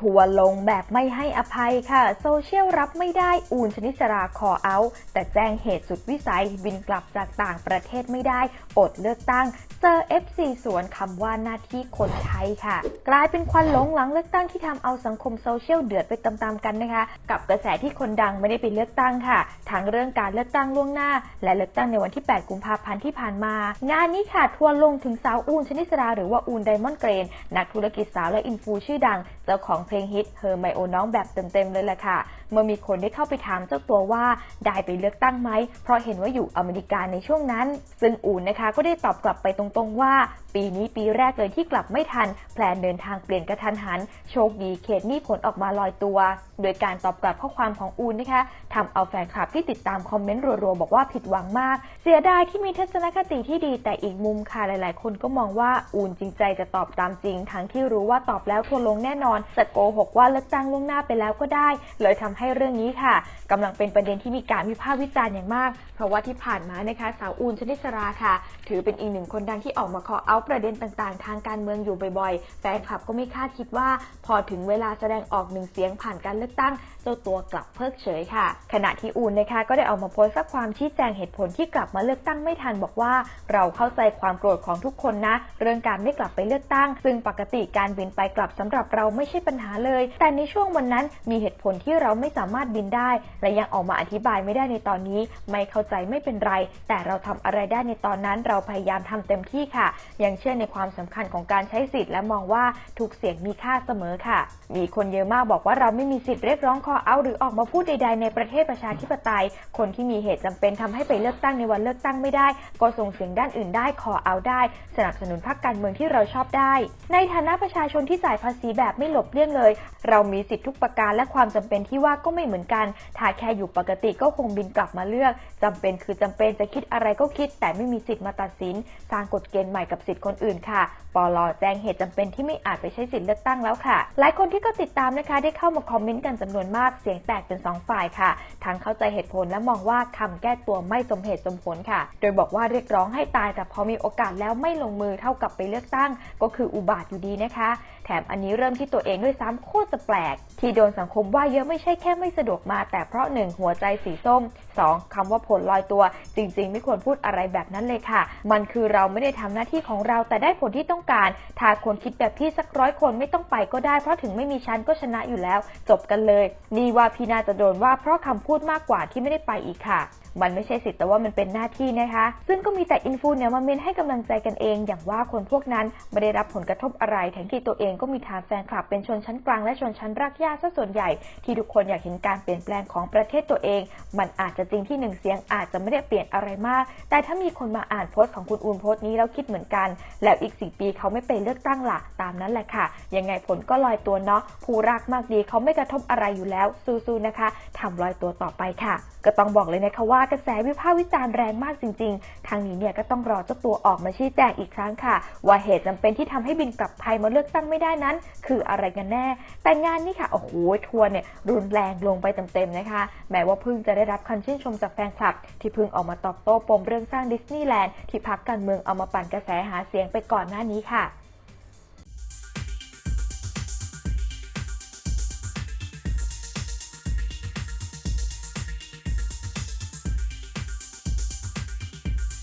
ทัวลงแบบไม่ให้อภัยค่ะ โซเชียลรับไม่ได้อูนชนิสราคอเอาท์แต่แจ้งเหตุสุดวิสัยบินกลับจากต่างประเทศไม่ได้ อดเลือกตั้ง เจอ FC สวนคำว่าหน้าที่คนไทยค่ะ กลายเป็นควันหลงหลังเลือกตั้งที่ทำเอาสังคมโซเชียลเดือดไปตามๆกันนะคะ กับกระแสที่คนดังไม่ได้ไปเลือกตั้งค่ะ ทั้งเรื่องการเลือกตั้งล่วงหน้า และเลือกตั้งในวันที่ 8 กุมภาพันธ์ที่ผ่านมา งานนี้ค่ะทัวลงถึงสาวอูนชนิสราหรือว่าอูนไดมอนด์เกรนนักธุรกิจสาวและอินฟูชื่อดังเจ้าของเพลงฮิตเฮอร์ไมโอน้องแบบเต็มๆเลยแหละค่ะ เมื่อมีคนได้เข้าไปถามเจ้าตัวว่าได้ไปเลือกตั้งไหม เพราะเห็นว่าอยู่อเมริกาในช่วงนั้น ซึ่งอูนนะคะก็ได้ตอบกลับไปตรงๆว่า ปีนี้ปีแรกเลยที่กลับไม่ทัน แพลนเดินทางเปลี่ยนกระทันหัน โชคดีเขตนี้ผลออกมาลอยตัว โดยการตอบกลับข้อความของอูนนะคะทำเอาแฟนคลับที่ติดตามคอมเมนต์รัวๆบอกว่าผิดหวังมาก เสียดายที่มีทัศนคติที่ดีแต่อีกมุมค่ะหลาย ๆ คนก็มองว่าอูนจริงใจจะตอบตามจริง ทั้งที่รู้ว่าตอบแล้วทัวลงแน่นอนจะโกหกว่าเลือกตั้งล่วงหน้าไปแล้วก็ได้ เลยทำให้เรื่องนี้ค่ะกำลังเป็นประเด็นที่มีการวิพากษ์วิจารณ์อย่างมาก เพราะว่าที่ผ่านมานะคะสาวอูนชนิสราค่ะ ถือเป็นอีกหนึ่งคนดังที่ออกมาคอเอาประเด็นต่างๆ ทางการเมืองอยู่บ่อยๆแฟนคลับก็ไม่คาดคิดว่า พอถึงเวลาแสดงออกหนึ่งเสียงผ่านการเลือกตั้ง เจ้าตัวกลับเพิกเฉยค่ะ ขณะที่อูนนะคะก็ได้ออกมาโพสต์สักความชี้แจงเหตุผลที่กลับมาเลือกตั้งไม่ทันบอกว่า เราเข้าใจความโกรธของทุกคนนะ เรื่องการไม่กลับไปเลือกตั้ง ซึ่งปกติการบินไปกลับสำหรับเราไม่ใช่ปัญหาเลย แต่ในช่วงวันนั้นมีเหตุผลที่เราไม่สามารถบินได้ และยังออกมาอธิบายไม่ได้ในตอนนี้ ไม่เข้าใจไม่เป็นไร แต่เราทำอะไรได้ในตอนนั้นเราพยายามทำเต็มที่ค่ะ ยังเชื่อในความสำคัญของการใช้สิทธิ์และมองว่าทุกเสียงมีค่าเสมอค่ะ มีคนเยอะมากบอกว่าเราไม่มีสิทธิ์เรียกร้องคอเอาหรือออกมาพูดใดๆในประเทศประชาธิปไตย คนที่มีเหตุจำเป็นทำให้ไปเลือกตั้งในวันเลือกตั้งไม่ได้ ก็ส่งเสียงด้านอื่นได้คอเอาได้ สนับสนุนพรรคการเมืองที่เราชอบได้ ในฐานะประชาชนที่จ่ายภาษีแบบไม่หลบเลี่ยงเลย เรามีสิทธิทุกประการและความจำเป็นที่ว่าก็ไม่เหมือนกัน ถ้าแค่อยู่ปกติก็คงบินกลับมาเลือกจำเป็นคือจำเป็นจะคิดอะไรก็คิด แต่ไม่มีสิทธิ์มาตัดสิน สร้างกฎเกณฑ์ใหม่กับสิทธิ์คนอื่นค่ะปลแจ้งเหตุจำเป็นที่ไม่อาจไปใช้สิทธิ์เลือกตั้งแล้วค่ะ หลายคนที่ก็ติดตามนะคะได้เข้ามาคอมเมนต์กันจำนวนมากเสียงแตกเป็นสองฝ่ายค่ะ ทั้งเข้าใจเหตุผลและมองว่าคำแก้ตัวไม่สมเหตุสมผลค่ะ โดยบอกว่าเรียกร้องให้ตายแต่พอมีโอกาสแล้วไม่ลงมือเท่ากับไปเลือกตั้ง ก็คืออุบาทอยู่ดีนะคะ แถมอันนี้เริ่มที่ตัวเองด้วยซ้ำโคตรจะแปลก ที่โดนสังคมว่าเยอะไม่ใช่แค่ไม่สะดวกมา แต่เพราะหนึ่งหัวใจสีส้ม 2. คำว่าผลลอยตัว จริง ๆ ไม่ควรพูดอะไรแบบนั้นเลยค่ะ มันคือเราไม่ได้ทำหน้าที่ของเราแต่ได้ผลที่ต้องการ ถ้าคนคิดแบบพี่สักร้อยคนไม่ต้องไปก็ได้ เพราะถึงไม่มีชั้นก็ชนะอยู่แล้ว จบกันเลย นี่ว่าพี่นาจะโดนว่าเพราะคำพูดมากกว่าที่ไม่ได้ไปอีกค่ะ มันไม่ใช่สิทธิ์แต่ว่ามันเป็นหน้าที่นะคะ ซึ่งก็มีแต่อินฟูเนี่ยมาเมนให้กำลังใจกันเอง อย่างว่าคนพวกนั้นไม่ได้รับผลกระทบอะไรทั้งที่ตัวเองก็มีฐานแฟนคลับเป็นชนชั้นกลางและชนชั้นรากหญ้าซะส่วนใหญ่ ที่ทุกคนอยากเห็นการเปลี่ยนแปลงของประเทศตัวเอง มันอาจจะจริงที่หนึ่งเสียงอาจจะไม่ได้เปลี่ยนอะไรมาก แต่ถ้ามีคนมาอ่านโพสต์ของคุณอูนโพสต์นี้แล้วคิดเหมือนกัน แล้วอีกสี่ปีเขาไม่ไปเลือกตั้งหล่ะตามนั้นแหละค่ะ ยังไงผลก็ลอยตัวเนาะผู้รักมากดีเขาไม่กระทบอะไรอยู่แล้วสู้ๆนะคะทำลอยตัวต่อไปค่ะ ก็ต้องบอกเลยนะคะว่ากระแสวิพากษ์วิจารณ์แรงมากจริง ๆ ทางนี้เนี่ยก็ต้องรอเจ้าตัวออกมาชี้แจงอีกครั้งค่ะ ว่าเหตุจำเป็นที่ทำให้บินกลับไทยมาเลือกตั้งไม่ได้นั้น คืออะไรกันแน่ แต่งานนี้ค่ะโอ้โหทัวร์เนี่ยรุนแรงลงไปเต็มๆนะคะ แม้ว่าเพิ่งจะได้รับคำชื่นชมจากแฟนคลับ ที่เพิ่งออกมาตอบโต้ปมเรื่องสร้างดิสนีย์แลนด์ที่พักการเมืองเอามาปั่นกระแสหาเสียงไปก่อนหน้านี้ค่ะ